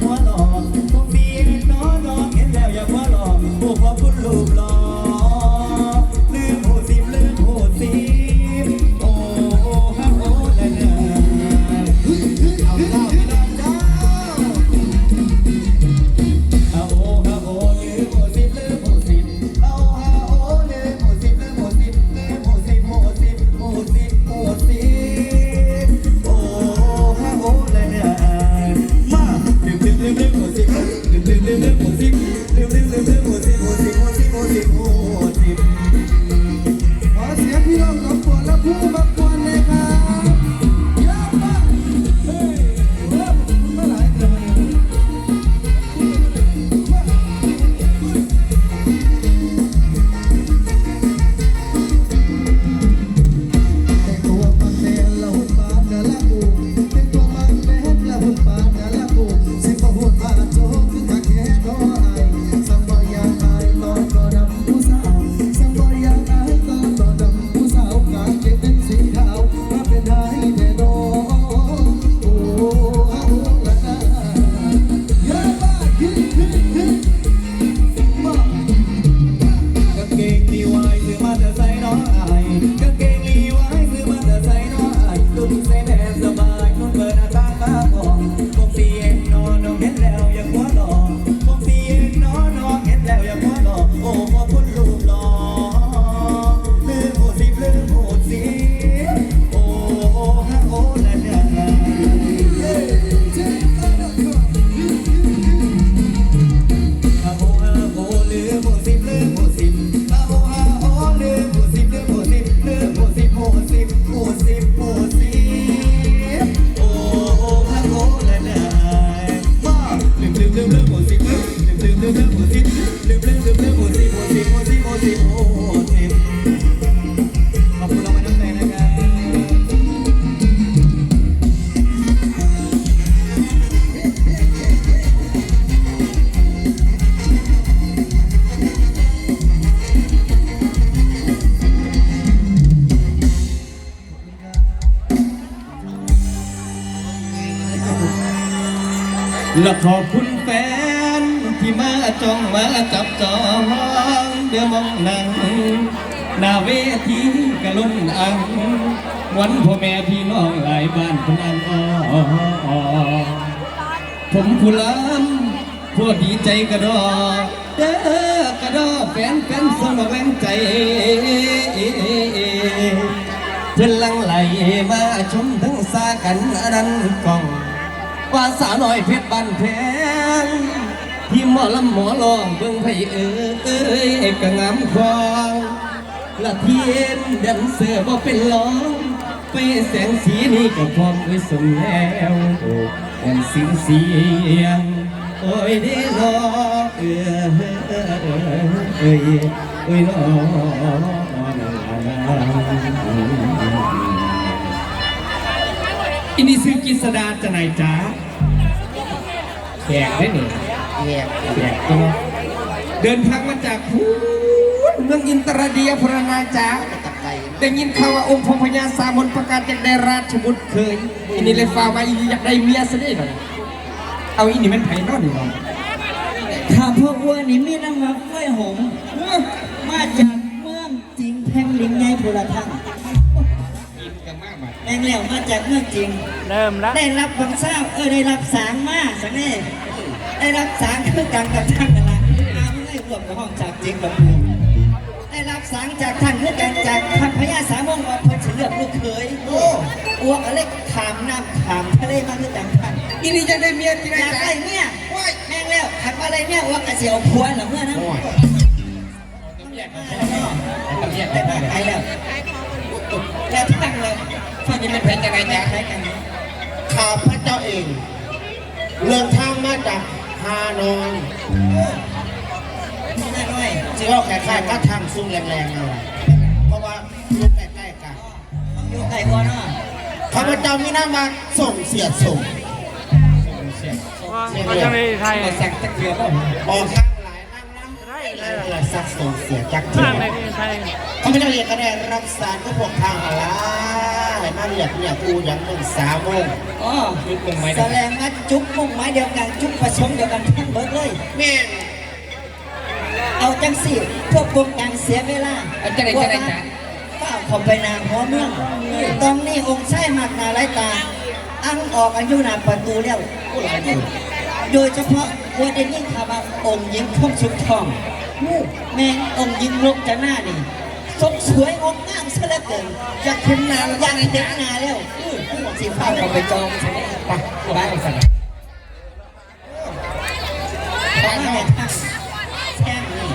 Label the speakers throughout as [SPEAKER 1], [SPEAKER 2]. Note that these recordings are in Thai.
[SPEAKER 1] หัวหนอ ขอบคุณแฟน ที่มาจ้องมาจับจองเดี๋ยวมองหนังหน้าเวทีกะล้นอังวันพ่อแม่พี่น้องหลายบ้านพนันอ้อผมผู้ล้ำพวกดีใจกระดอเด้อกระดอแฟนแฟนสมแวงใจเพื่อนลังไหลมาชมทั้งสากันอนันกอง ว่าสาวน้อยเพชรบ้านแพงที่หมอลำหมอลองเบิ่งไผเอ้ยกะงามควางละเทียนดันเสือบ่เป็นร้องไปแสงสีนี่ก็พร้อมไว้สมแล้วแอนสิงเสียงโอ้ยเด้รอเอ้ยเอ้ยเอ้ยรออินี่ซื้อ กิษดาจะไหนจ้าแขกได้หนิ
[SPEAKER 2] แยก
[SPEAKER 1] แขกก็เนาะเดินทางมาจากพูนเมืองอินตรเดียพรนาจ้า
[SPEAKER 2] ตะได้
[SPEAKER 1] ยินข่าวว่าองค์พระพญาสามนประกาศจากได้ราชบุตรเคยอินี่เลยฝ่ากมาอยากได้เมียซะได้หน่อยเอาอีนี่มันไผ่นอนนี่เนาะ
[SPEAKER 3] ข้าพวกวัวนี่มีน้ำมันกล้วยหงมาจากเมืองจริงแพงลิงไงพุระทัง
[SPEAKER 1] อิน
[SPEAKER 3] แมงแล้วมาจากเมืองจริง
[SPEAKER 4] เริ่มละ
[SPEAKER 3] ได้รับคำทราบเออได้รับสางมาสักแน่ได้รับสางคือการกับท่านนั่นแหละอาไม่ได้รวมกับห้องจากจริงแบบนี้ได้รับสางจากท่านคือการจากท่านพญาสามงว่าเพิ่นสิเลือกลูกเขยโอ้อ้วกอะไรขามน้ำขามทะเลมาคือกันท่าน
[SPEAKER 1] อีนี่จะได้เมียที่ไหน
[SPEAKER 3] อยาก
[SPEAKER 1] จ้า
[SPEAKER 3] ได้เนี่ยแม่งแล้วขับอะไรเนี่ยอ้วกกระเสียวผัวเหรอเมื่อนั้นได้มาไกลแล้วแล้ว ทั้งเลย
[SPEAKER 1] ฟังนี่เป็นแผนจะไหนจ้า
[SPEAKER 3] ใช้กัน
[SPEAKER 2] ข้าพระเจ้าเอง เดินทางมาจากฮานอย
[SPEAKER 3] ไม่น่าน้อย
[SPEAKER 2] จะว่าแขกข้าก็ทางซุ้มแรงๆนั่นแหละเพราะว่าอยู่ใกล้ๆกัน
[SPEAKER 3] อยู่ไกลก่อนเนาะ
[SPEAKER 2] ข้าพเจ้ามีหน้ามาส่งเสียดส่ง
[SPEAKER 4] เขาจะในไทย
[SPEAKER 1] มาสั่งตะเกียบบ่
[SPEAKER 2] ออกข้างหลายนั่งน้ำ
[SPEAKER 4] ได้
[SPEAKER 2] อะไรสักส่งเสียจัก
[SPEAKER 4] ข้างใน
[SPEAKER 2] ที
[SPEAKER 4] ไทย
[SPEAKER 2] ข้าพเจ้าเองก็ได้รับสารก็พวกทางอะไรมาเรียกเนี่ยกูย่างหนึ่งสามโมง
[SPEAKER 3] อ๋อ
[SPEAKER 1] ยุดลงไหม
[SPEAKER 3] แสดงว่าจุ๊บมุ่งไม้เดียวกันจุ๊บผสมเดียวกันทั้งเบิดเลย
[SPEAKER 2] แม่ง
[SPEAKER 3] เอาจังสิพวกกรมการเสียเวลา
[SPEAKER 1] จะไหนจะไหนจ้า
[SPEAKER 3] ก้าวข้าไปนาหัวเมืองตรงนี้องค์ใชายมากนาไรตาอังออกอายุนาประตูแล้วโดยเฉพาะวัวเดนยิ่งข่าวว่าองค์หญิงคงสุดทอง แม่งองค์หญิงลกจะหน้านี่สมสวยงดงามซะเหลือเกินอยากเห็นหนาอยากเห็นหนาแล้วอื้อสีฟ้า
[SPEAKER 1] เอา
[SPEAKER 3] เข้า
[SPEAKER 1] ไป
[SPEAKER 3] ไป
[SPEAKER 1] จ
[SPEAKER 3] จ
[SPEAKER 1] อ
[SPEAKER 3] องง
[SPEAKER 1] ใช่ไหมไปบ้านสั่ง
[SPEAKER 3] บ้านแม่ทั้งแช่งนี่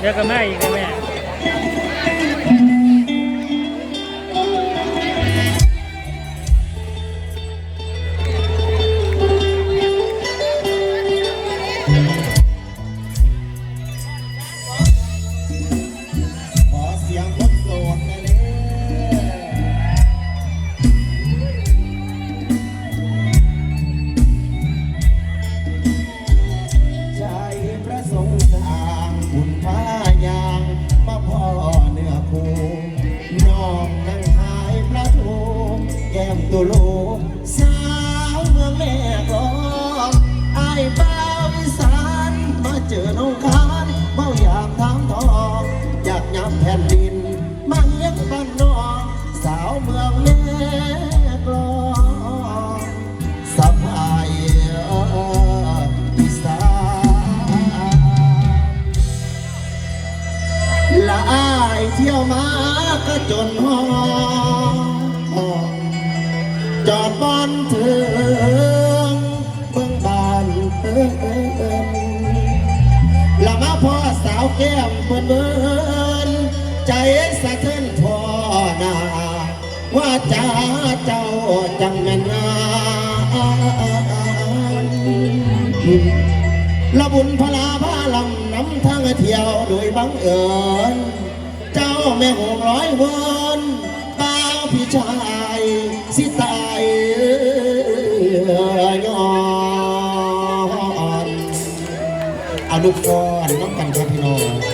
[SPEAKER 4] เดี๋ยวกับแม่อีกเลยแม่
[SPEAKER 2] จอดบอนถึงเบื้องบานเอินละมาพ่อสาวแก้มเปิ้นเบิ้นใจสะเทือนพ่อนาว่าจ้าเจ้าจังแม่นงาละบุญพลาพาลำน้ำทางเที่ยวโดยบังเอิญ เจ้าแม่หงร้อยเวิน พี่ชายสิตายย้อนเอาลูกฟอนน้องกันครับพี่น้อง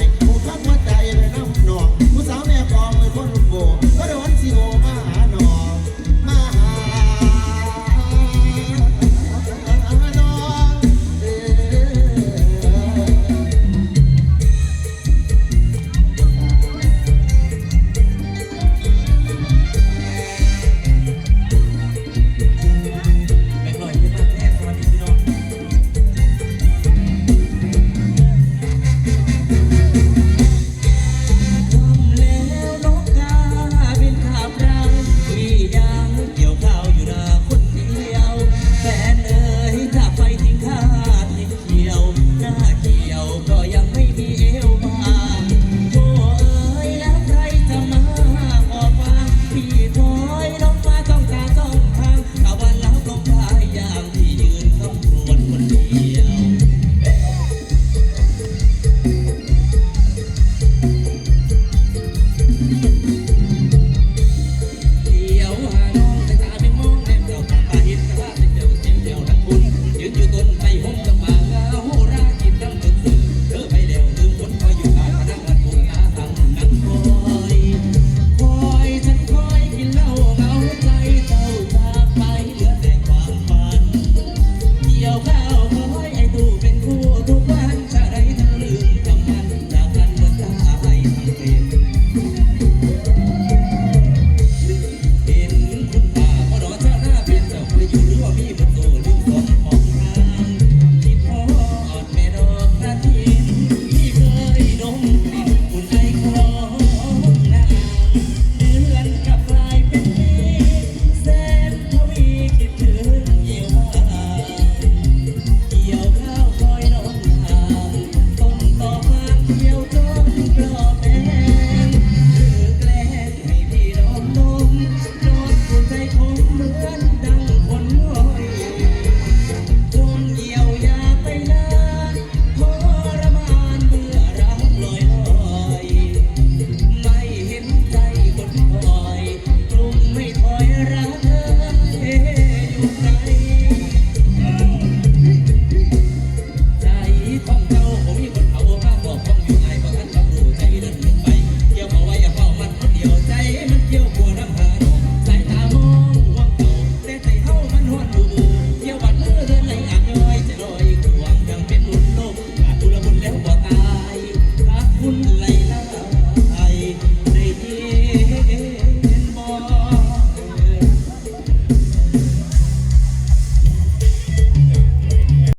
[SPEAKER 2] morning.